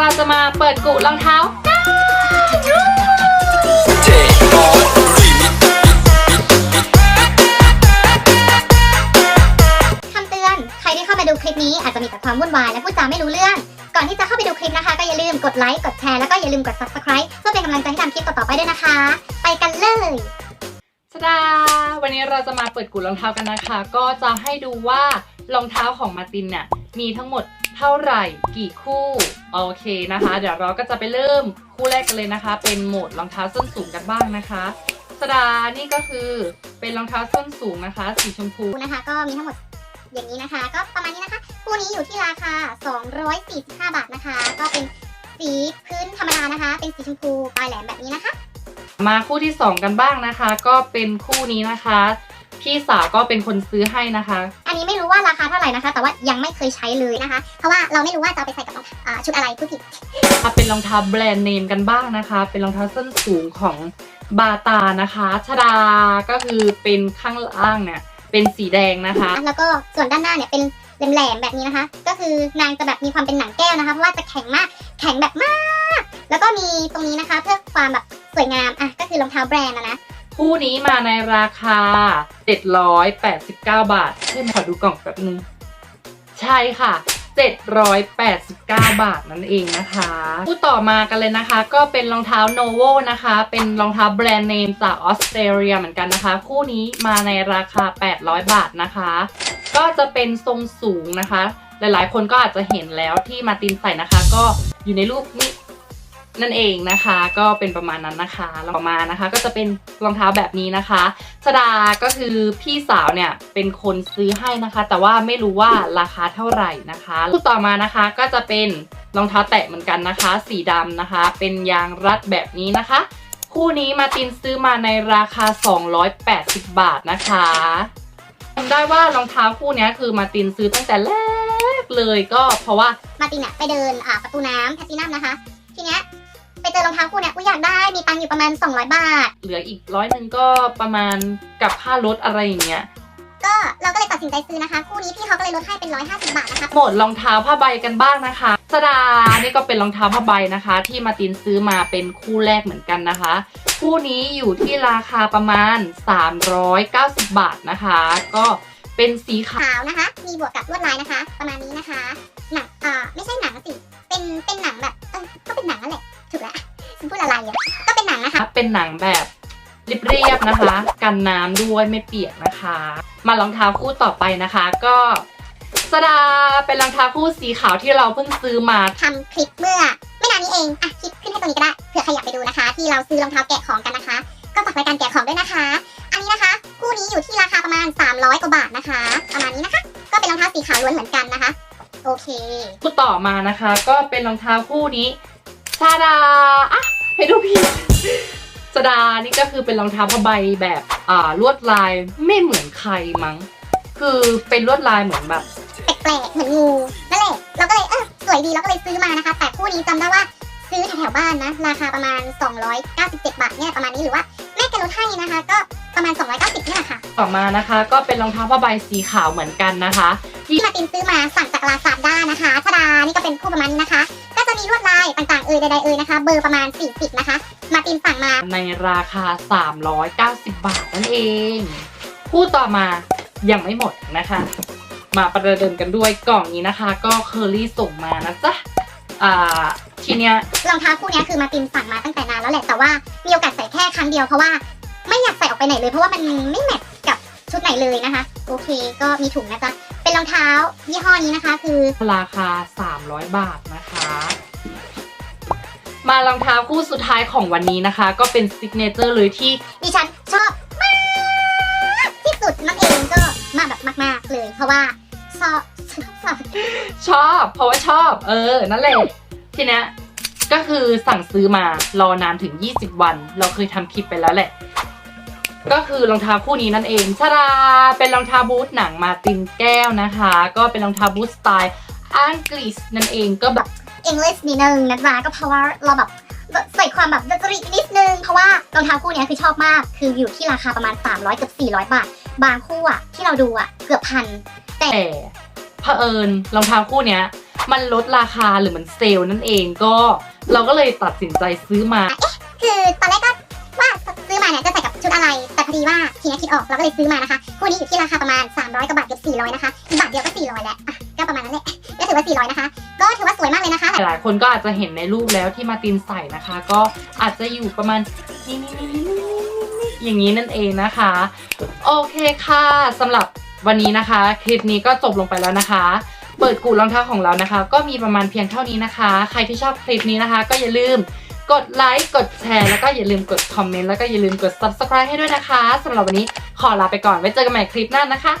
เราจะมาเปิดกุรองเท้ากันคำเตือน ใครที่เข้ามาดูคลิปนี้อาจจะมีแต่ความวุ่นวายและพูดจาไม่รู้เรื่อง ก่อนที่จะเข้าไปดูคลิปนะคะ ก็อย่าลืมกดไลค์ กดแชร์ แล้วก็อย่าลืมกด subscribe เพื่อเป็นกำลังใจให้ทำคลิปต่อๆไปด้วยนะคะ ไปกันเลยสดาวันนี้เราจะมาเปิดกุรองเท้ากันนะคะ ก็จะให้ดูว่ารองเท้าของมาตินเนี่ยมีทั้งหมด เท่าไหร่กี่คู่โอเคนะคะ เดี๋ยวเราก็จะไปเริ่มคู่แรกกันเลยนะคะ เป็นโหมดรองเท้าส้นสูงกันบ้างนะคะสดานี่ก็คือเป็นรองเท้าส้นสูงนะคะ สีชมพูคู่นะคะ ก็มีทั้งหมดอย่างนี้นะคะ ก็ประมาณนี้นะคะคู่นี้อยู่ที่ราคา 245 บาทนะคะ ก็เป็นสีพื้นธรรมดานะคะ เป็นสีชมพูปลายแหลมแบบนี้นะคะ มาคู่ที่ 2 กันบ้างนะคะ ก็เป็นคู่นี้นะคะ พี่สาวก็เป็นคนซื้อให้นะคะ อันนี้ไม่รู้ว่าราคาเท่าไหร่นะคะ แต่ว่ายังไม่เคยใช้เลยนะคะ เพราะว่าเราไม่รู้ว่าจะเอาไปใส่กับรองอ่าชุดอะไรผู้ผิดมาเป็นรองเท้าแบรนด์เนมกันบ้างนะคะ เป็นรองเท้าส้นสูงของบาตานะคะชดาก็คือเป็นข้างล่างเนี่ยเป็นสีแดงนะคะ แล้วก็ส่วนด้านหน้าเนี่ยเป็นแหลมๆแบบนี้นะคะ ก็คือนางจะแบบมีความเป็นหนังแก้วนะคะ เพราะว่าจะแข็งมาก แข็งแบบมาก แล้วก็มีตรงนี้นะคะเพื่อความแบบสวยงาม อะ ก็คือรองเท้าแบรนด์นะนะ คู่นี้มาในราคา 789 บาทขึ้นขอดูกล่องแป๊บนึง ใช่ค่ะ 789 บาทนั่นเองนะคะ คู่ต่อมากันเลยนะคะ ก็เป็นรองเท้า Novo นะคะ เป็นรองเท้าแบรนด์เนมจากออสเตรเลียเหมือนกันนะคะ คู่นี้มาในราคา 800 บาทนะคะ ก็จะเป็นทรงสูงนะคะ หลายๆ คนก็อาจจะเห็นแล้วที่มาตินใส่นะคะ ก็อยู่ในรูปนี้ นั่นเองนะคะ ก็เป็นประมาณนั้นนะคะต่อมานะคะ ก็จะเป็นรองเท้าแบบนี้นะคะชดาก็คือพี่สาวเนี่ยเป็นคนซื้อให้นะคะ แต่ว่าไม่รู้ว่าราคาเท่าไหร่นะคะคู่ต่อมานะคะก็จะเป็นรองเท้าแตะเหมือนกันนะคะ สีดำนะคะ เป็นยางรัดแบบนี้นะคะ คู่นี้มาตินซื้อมาในราคา 280 บาทนะคะจำได้ว่ารองเท้าคู่นี้คือมาตินซื้อตั้งแต่แรกเลยก็เพราะว่ามาตินเนี่ยไปเดินอ่าประตูน้ำแพลตตินัมนะคะ ทีเนี้ย เจอรองเท้าคู่เนี่ยกูอยากได้มีตังค์อยู่ประมาณ 200 บาท เหลืออีกร้อยหนึ่งก็ประมาณกับค่ารถอะไรอย่างเงี้ย ก็เราก็เลยตัดสินใจซื้อนะคะ คู่นี้พี่เขาก็เลยลดให้เป็น 150 บาทนะคะ หมดรองเท้าผ้าใบกันบ้างนะคะ สดา นี่ก็เป็นรองเท้าผ้าใบนะคะ ที่มาร์ตินซื้อมาเป็นคู่แรกเหมือนกันนะคะ คู่นี้อยู่ที่ราคาประมาณ 390 บาทนะคะ ก็เป็นสีขาว ขาวนะคะ มีบวกกับลวดลายนะคะ ประมาณนี้นะคะ หนังอ่าไม่ใช่หนังสิ เป็น เป็นหนังแบบ เออก็เป็นหนังนั่นแหละ อะไรอะก็เป็นหนังนะคะ เป็นหนังแบบเรียบๆนะคะ กันน้ำด้วยไม่เปียกนะคะ มารองเท้าคู่ต่อไปนะคะ ก็สดาเป็นรองเท้าคู่สีขาวที่เราเพิ่งซื้อมาทำคลิปเมื่อ ไม่นานนี้เองอะคลิปขึ้นให้ตรงนี้ก็ได้เผื่อใครอยากไปดูนะคะ ที่เราซื้อรองเท้าแกะของกันนะคะ ก็ฝากรายการแกะของด้วยนะคะ อันนี้นะคะ คู่นี้อยู่ที่ราคาประมาณ 300กว่าบาทนะคะ ประมาณนี้นะคะ ก็เป็นรองเท้าสีขาวล้วนเหมือนกันนะคะ โอเค คู่ต่อมานะคะ ก็เป็นรองเท้าคู่นี้ชาดาอะ ให้ดูพี่สดานี่ก็คือเป็นรองเท้าผ้าใบแบบอ่าลวดลายไม่เหมือนใครมั้ง คือเป็นลวดลายเหมือนแบบแปลกๆเหมือนงูนั่นแหละเราก็เลยเออสวยดีเราก็เลยซื้อมานะคะ แต่คู่นี้จำได้ว่าซื้อแถวๆบ้านนะ ราคาประมาณ 297 บาทเนี่ยประมาณนี้หรือว่าแม่แกลดให้นะคะ ก็ประมาณ 290เนี่ยแหละค่ะ ต่อมานะคะ ก็เป็นรองเท้าผ้าใบสีขาวเหมือนกันนะคะ ที่มาตินซื้อมาสั่งจากลาซาด้านะคะทาดานี่ก็เป็นคู่ประมาณนี้นะคะ ยต่างๆเอ่ยใดๆเอ่ยนะคะ เบอร์ประมาณ 40 นะคะ มาตินสั่งมา ในราคา 390 บาทนั่นเอง คู่ต่อมายังไม่หมดนะคะ มาประเดิมกันด้วยกล่องนี้นะคะ ก็เคอรี่ส่งมานะจ๊ะอ่าทีเนี้ยรองเท้าคู่เนี้ยคือมาตินสั่งมาตั้งแต่นานแล้วแหละแต่ว่ามีโอกาสใส่แค่ครั้งเดียวเพราะว่าไม่อยากใส่ออกไปไหนเลยเพราะว่ามันไม่แมทกับชุดไหนเลยนะคะ โอเคก็มีถุงนะจ๊ะเป็นรองเท้ายี่ห้อนี้นะคะ คือราคา 300 บาทนะคะ มารองเท้าคู่สุดท้ายของวันนี้นะคะ ก็เป็นซิกเนเจอร์เลยที่ดิฉันชอบมากที่สุดนั่นเองก็มาแบบมากๆเลย เพราะว่าชอบชอบชอบ เพราะว่าชอบ เออ นั่นแหละทีเนี้ยก็คือสั่งซื้อมารอนานถึง 20 วัน เราเคยทำคลิปไปแล้วแหละ ก็คือรองเท้าคู่นี้นั่นเองชาดาเป็นรองเท้าบูทหนังมาตินแก้วนะคะ ก็เป็นรองเท้าบูทสไตล์อังกฤษนั่นเองก็แบบ อังกฤษนิดนึงนะจ๊ะก็เพราะว่าเราแบบใส่ความแบบดนตรีนิดนึง เพราะว่ารองเท้าคู่เนี้ยคือชอบมาก คืออยู่ที่ราคาประมาณ 300 กับ 400 บาท บางคู่อะที่เราดูอะเกือบพัน แต่เผอิญรองเท้าคู่เนี้ย มันลดราคาหรือมันเซลล์นั่นเองก็เราก็เลยตัดสินใจซื้อมาคือตอนแรกก็ว่าซื้อมาเนี่ยจะใส่กับชุดอะไร แต่พอดีว่าทีนี้คิดออกเราก็เลยซื้อมานะคะ คู่นี้อยู่ที่ราคาประมาณ 300กว่าบาทเกือบ400 นะคะอีกบาทเดียวก็400แล้วอะก็ประมาณนั้นแหละ ก็ถือว่า400นะคะ ก็ถือว่าสวยมากเลยนะคะ หลายคนก็อาจจะเห็นในรูปแล้วที่มาตินใส่นะคะ ก็อาจจะอยู่ประมาณนี่อย่างนี้นั่นเองนะคะ โอเคค่ะสำหรับวันนี้นะคะ คลิปนี้ก็จบลงไปแล้วนะคะ เปิดกูรองเท้าของเรานะคะ ก็มีประมาณเพียงเท่านี้นะคะ ใครที่ชอบคลิปนี้นะคะ ก็อย่าลืมกดไลค์กดแชร์แล้วก็อย่าลืมกดคอมเมนต์แล้วก็อย่าลืมกด subscribe ให้ด้วยนะคะสำหรับวันนี้ขอลาไปก่อนไว้เจอกันใหม่คลิปหน้านะคะ